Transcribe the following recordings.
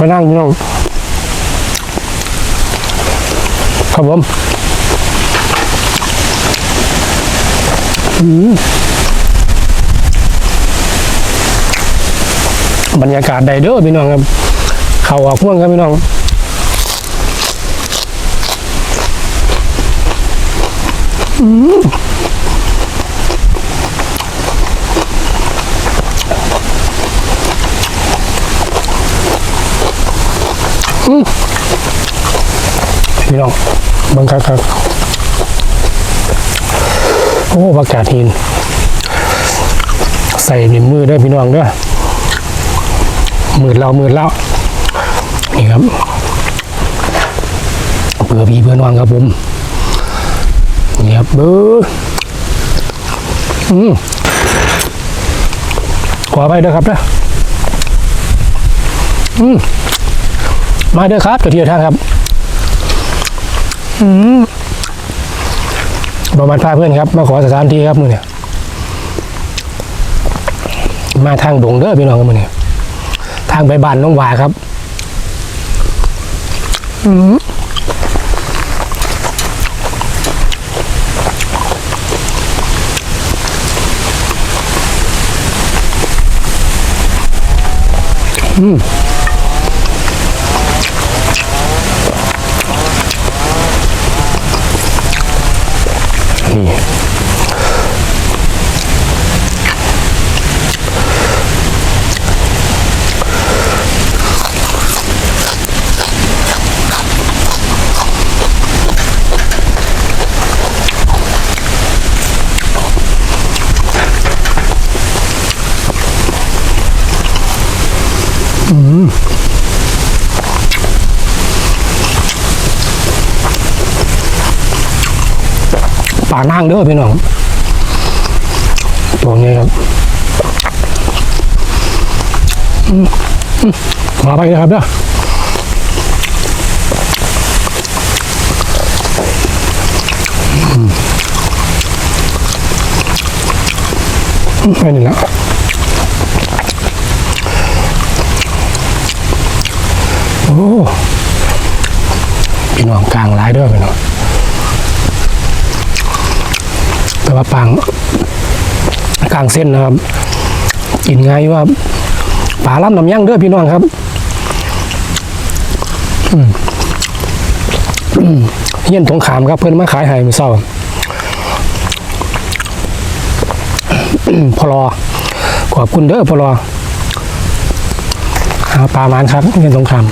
ไปนั่งพี่น้องครับผมบรรยากาศใดเด้อพี่น้องครับ เขาออกพ่วงครับพี่น้อง พี่น้องบังคับครับโอ้ประกาศหิน ใส่ในมือได้พี่น้องเด้อมือเรามือเรานี่ครับเพื่อพี่เพื่อนวางครับผมนี่ครับเบอร์อืมขอไปเด้อครับเด้ออืม มาเด้อครับเจ้าที่เจ้าทางครับประมาณพาเพื่อนครับ มาขอสถานที่ครับมือเนี่ยมาทางดงเด้อพี่น้องครับมือเนี่ยทางไปบ้านน้องหวาครับอืมอืมานั่งเด้อพี่น้องตัวนี้ครับมาไปนะครับเด้ออืมอืมไปนี่ละโอ้พี่น้องกลางร้ายเด้อพี่น้อง แต่ว่าปังกลางเส้นนะครับกินง่ายว่าปลาล้ำน้ำย่างเด้อพี่น้องครับเย็นตรงขามครับเพื่อนมาขายหายมือเศร้าพอรอขอบคุณเด้อพอรอปลามานครับเย็นตรงขาม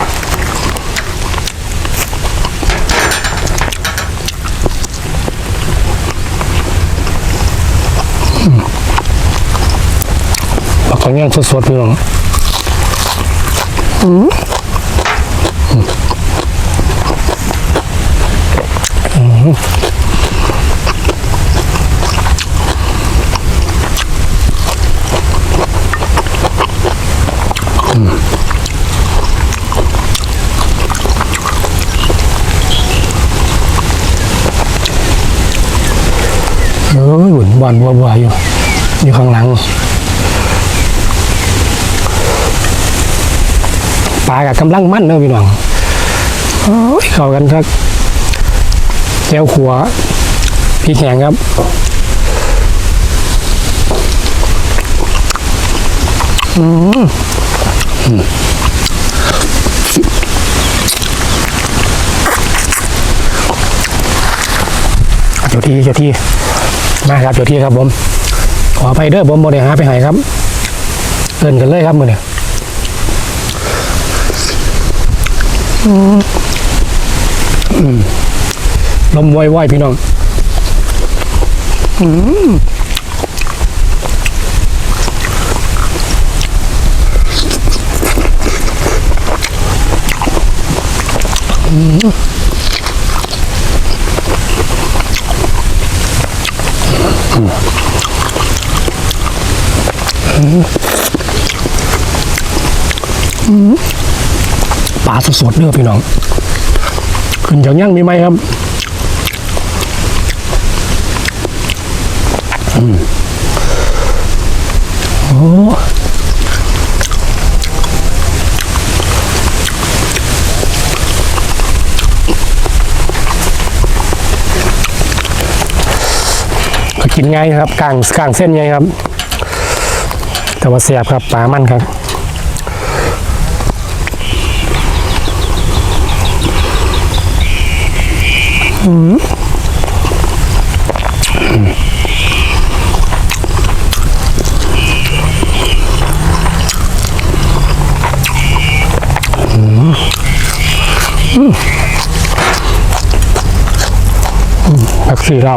ปลาขอย่างสดๆพี่น้องอืมอืมอืมเอ้ยหมุนบอลวัวๆอยู่อยู่ข้างหลัง ปลากับกำลังมั่นเนอะพี่น้องโอ้ยเข้ากันครับแก้วขัวพริกแห้งครับอืมอืมเจ้าที่เจ้าที่มาครับเจ้าที่ครับผม ขอไปเด้อผมบริหารไปใหายครับเกินกันเลยครับมือเนี่ย ลมว่อยๆพี่น้องอืมอืมอืม ป่าสดๆเนื้อพี่น้อง ขึ้นจากย่างมีไหมครับอืมโอ้กินง่ายครับกลางกลางเส้นง่ายครับ แต่ว่าเสียบครับปลามันครับ ผักสีเรา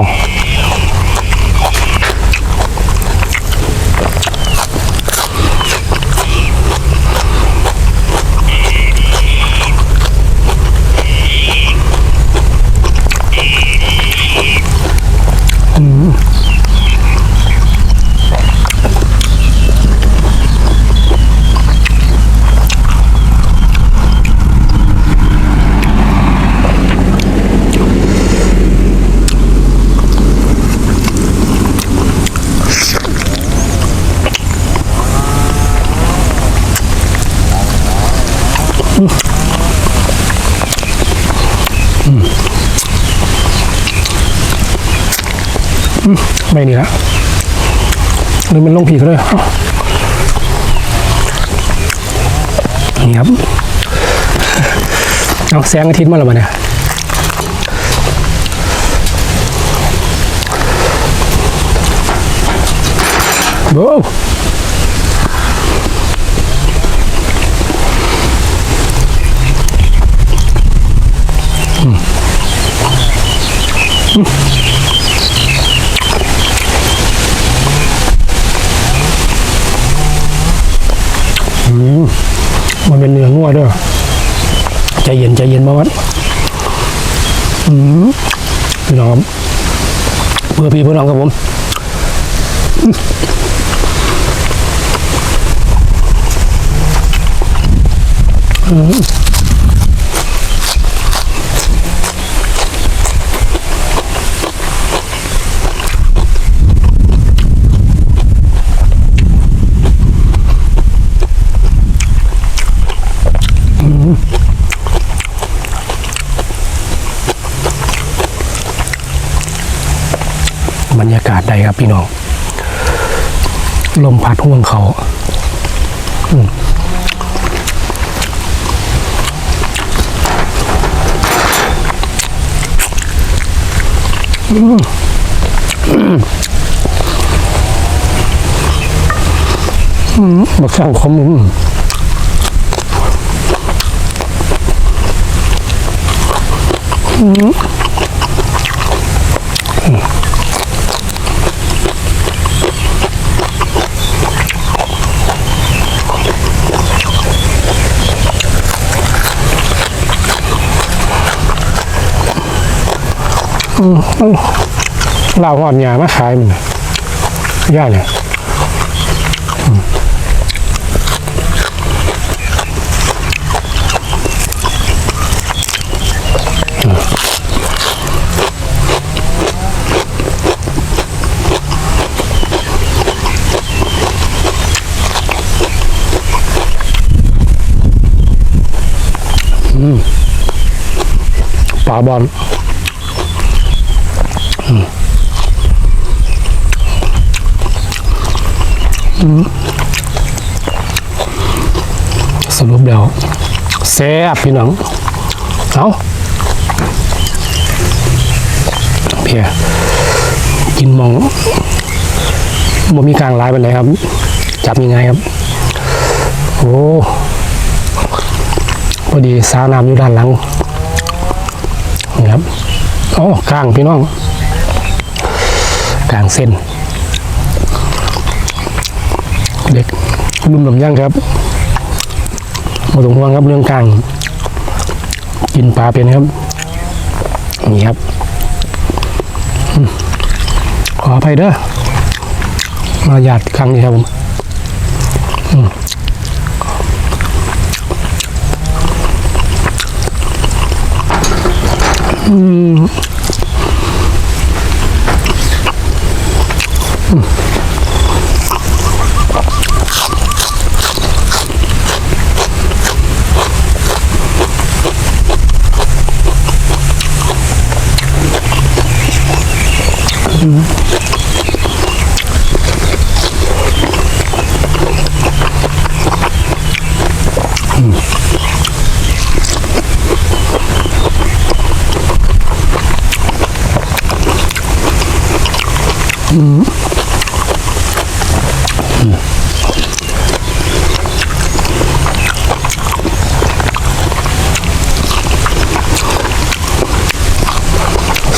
ไม่นี่ละหรือมันลงผีก็เลยนี่ครับ เอาแสงอาทิตย์มาแล้วมาเนี่ยโว้ มันเป็นเนื้องัวเด้วยใจเย็นใจเย็นมาวัดอืมพี่น้องเพื่อพี่เพื่อน้องครับผมบรรยากาศใด ครับพี่น้อง ลมพัดห่วงเขาอืมอืมอืมมบักสั่งคมอืม เหล่าหอนยามาขายมันย่าเนี่ยอืมปลาบอล สรุปแล้วแซ่บพี่น้องเอาเพียกินมองบ่มีกลางลายไปไหนใดครับ จับยังไงครับ โอ้พอดีสาน้ำอยู่ด้านหลังนี่ครับโอ้กลางพี่น้อง กลางเส้น เด็กรุ่มหนมย่างครับหมดห่วงครับเรื่องกลาง กินปลาเป็นครับ นี่ครับ ขออภัยเด้อมาหยาดครั้งนี้ครับผมอืม Oof.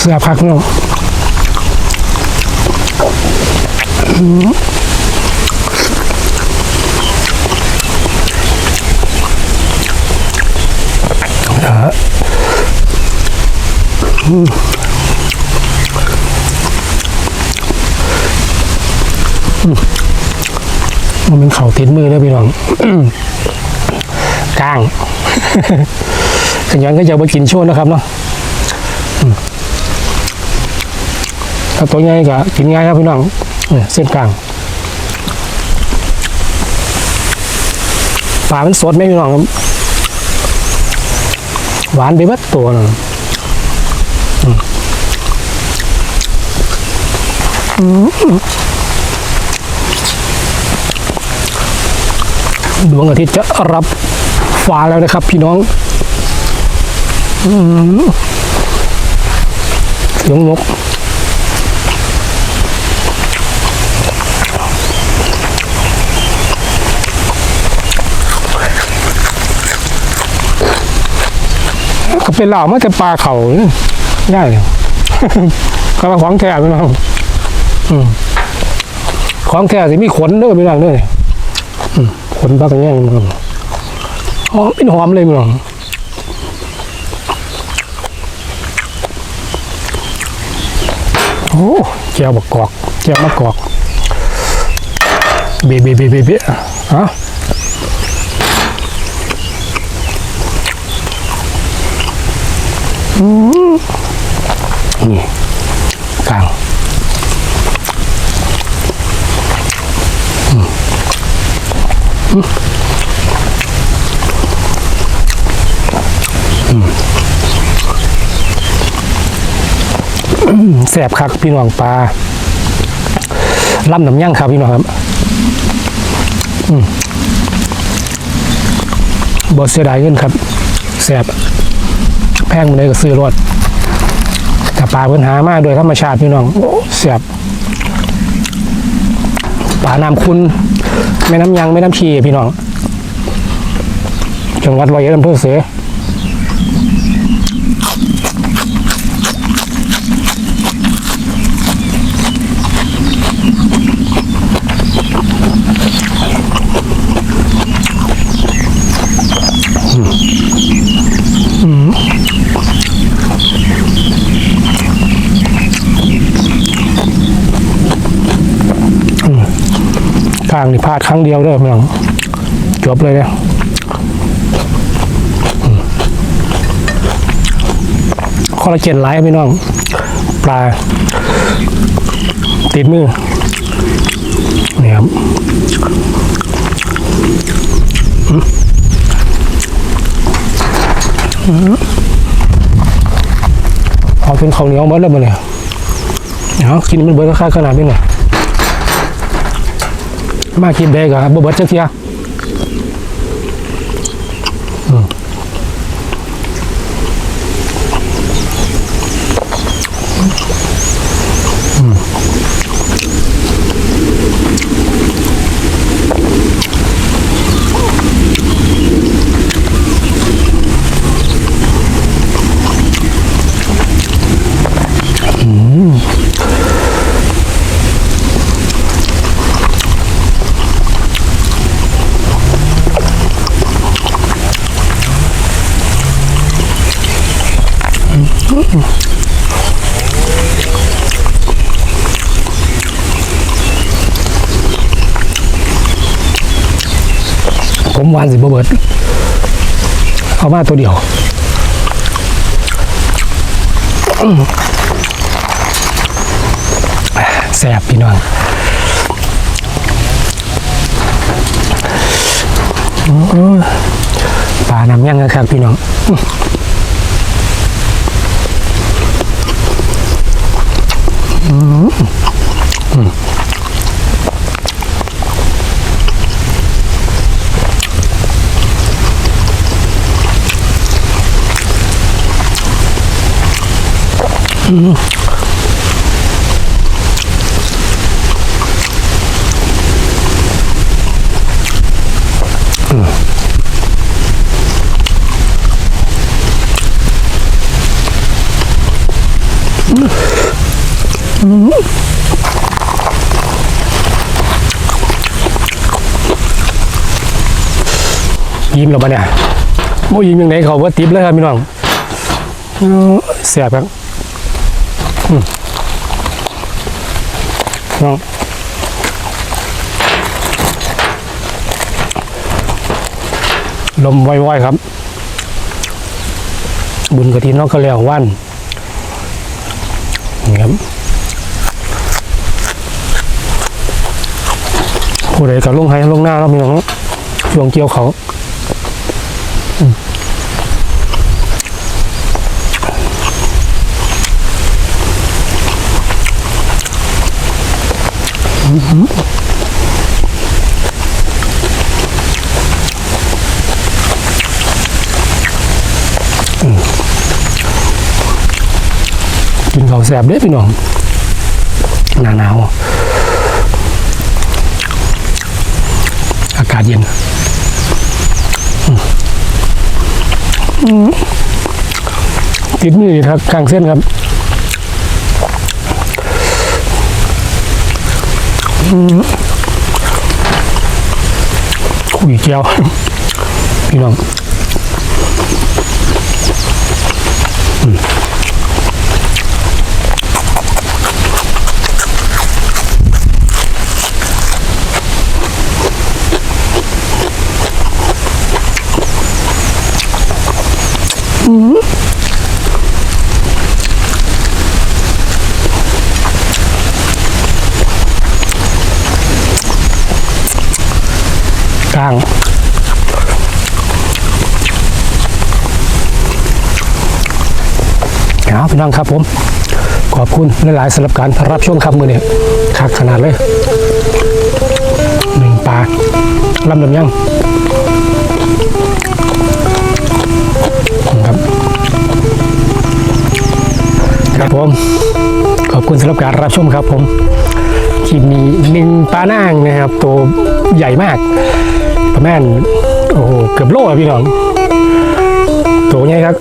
สื้อพักเนาะเอออืมอืมมันเป็นเข่าติดมือเลยพี่น้องก้างขยันก็จะไปกินโชว์นะครับเนาะอืม ถ้าตัวใหญ่ก็กินง่ายครับพี่น้องเส้นกลางปลามันสดไหมพี่น้องครับหวานไปเบัดตัวนะอือดวงอาทิตย์จะรับฟ้าแล้วนะครับ พี่น้องเสียงนก ก็เป็นเหล่ามาแต่ปลาเขาเนี่ยได้เลยก็มาของแท้ไปน้องของแท้สิมีขนด้วยพี่น้องด้วยอืมขนปลากระแยงพี่น้องหอมเป็นหอมเลยพี่น้องโอ้เจียวบักกอกเจียวมะกอกเบะเบะเบะเบะเบะฮะอืม นี่กลางแสบคักพี่น้องปลาล่ำน้ำย่างครับพี่น้องครับบอเสียดายเงินครับแสบ พงมันเลยก็ซื้อรถแต่ปลาเพิ่นหามากโดยธรรมชาติพี่น้องโอ้เสียบปลาน้ำคุณแม่น้ำยังแม่น้ำชีพี่น้องจังหวัดร้อยเอ็ดอำเภอเสือางนี่พลาดครั้งเดียวเด้อพี่น้องจบเลยเนี่ยอืมคอลลาเจนไลท์พี่น้อง ปลา ติดมือนี่ครับอืมอืมเอาเป็นข้าวเหนียวหมดแล้วมาเนี่ยเอากินมันเบิร์ดค่าขนาดนี้หน่ย มากินเบกอะบ่เบิดจักเทีย ผมวานสิบเบิดเอามาตัวเดียวอื้อแสบพี่น้องปลาน้ำยังนะครับพี่น้อง ยิ้มแล้วปะเนี่ยโมยิ้มยังไงเขาว่าติ๊บเลยครับพี่น้องเสียบครับน้องลมว่อยๆครับ บุญกะทิน้องกระเลียววัน ครับผู้ใดกับลงไห้ลงหน้าแล้วพี่น้องช่วงเกี่ยวเขาอืมอื้อหือ กินเขาวแสบเด้พี่น้องหนาหนาวอากาศเย็นติดมือครับกลางเส้นครับอืมคุยเจียวพี่น้องอื กลางเอาพี่น้องครับผม ขอบคุณหลายๆสำหรับการรับชมครับมือเนี่ยคักขนาดเลยหนึ่งปลาลำลำยัง ครับผม ขอบคุณสำหรับการรับชมครับผมคลิปนี้หนึ่งปลานางนะครับ ตัวใหญ่มาก ประมาณโอ้โหเกือบโลอะพี่น้องตัวใหญ่ครับ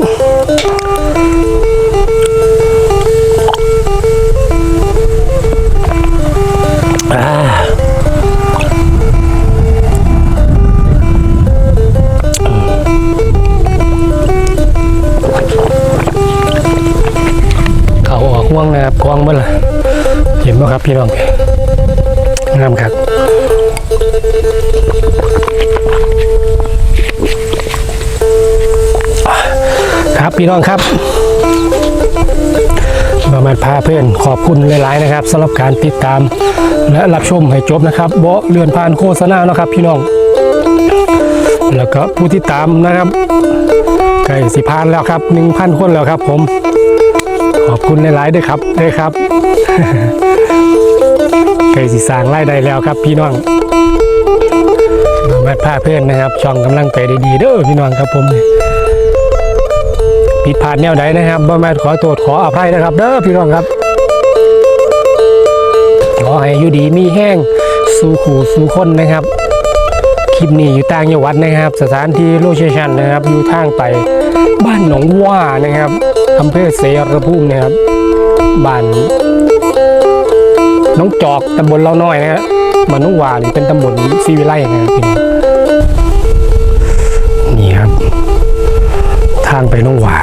คุณหลายๆนะครับสำหรับการติดตามและรับชมให้จบนะครับเบาเลื่อนผ่านโฆษณานะครับ พี่น้อง แล้วก็ผู้ที่ตามนะครับใกล้สิพานแล้วครับ1,000คนแล้วครับ ผม ขอบคุณหลายๆด้วยครับด้วยครับใกล้สิสางรายได้แล้วครับ พี่น้องมามาพาเพื่อนนะครับ ช่องกำลังไปได้ดีเด้อพี่น้องครับผมผิดพลาดแนวใดนะครับบ่แม่ขอโทษขออภัยนะครับ เด้อพี่น้องครับ ขอให้อยู่ดีมีแห้งสู่ขู่สู่คนนะครับ คลิปนี้อยู่ต่างจังหวัดนะครับ สถานที่โลเคชั่นนะครับ อยู่ทางไปบ้านหนองว่านะครับอำเภอเสรภูมินะครับบ้านน้องจอกตำบลเล่าน้อยนะฮะบ้านน้องวานเป็นตำบลซีวิไลนะครับพี่น้องนี่ครับ ทางไปน้องหวา